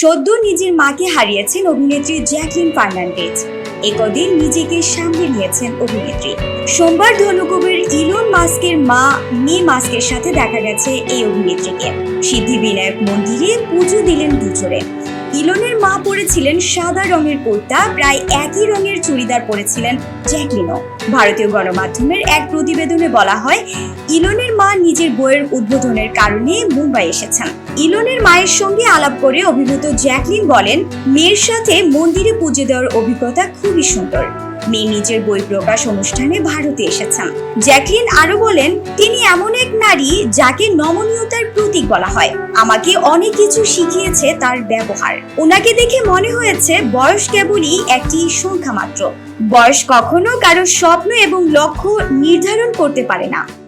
সদ্য নিজের মাকে হারিয়েছেন অভিনেত্রী জ্যাকলিন ফার্নান্ডেজ একদিন নিজেকে সামনে নিয়েছেন অভিনেত্রী। সোমবার ধনুকুবের ইলন মাস্কের মা মে মাস্কের সাথে দেখা গেছে এই অভিনেত্রীকে। সিদ্ধিবিনায়ক মন্দিরে পুজো দিলেন দুজনে। ইলনের মা পরেছিলেন সাদা রঙের কুর্তা, প্রায় একই রঙের চুড়িদার পরেছিলেন জ্যাকলিনও ভারতীয় গণমাধ্যমের এক প্রতিবেদনে বলা হয়, ইলনের মা নিজের বইয়ের উদ্বোধনের কারণে মুম্বাই এসেছেন। ইলনের মায়ের সঙ্গে আলাপ করে অভিভূত জ্যাকলিন বলেন, মেয়ের সাথে মন্দিরে পুজো দেওয়ার অভিজ্ঞতা খুবই সুন্দর। মেয়ে নিজের বই প্রকাশ অনুষ্ঠানে ভারতে এসেছেন। জ্যাকলিন আরও বলেন, তিনি এমন এক নারী যাকে নমনীয়তার প্রতীক বলা হয়। আমাকে অনেক কিছু শিখিয়েছে তার ব্যবহার। ওনাকে দেখে মনে হয়েছে বয়স কেবলই একটি সংখ্যা মাত্র বয়স কখনো কারও স্বপ্ন এবং লক্ষ্য নির্ধারণ করতে পারে না।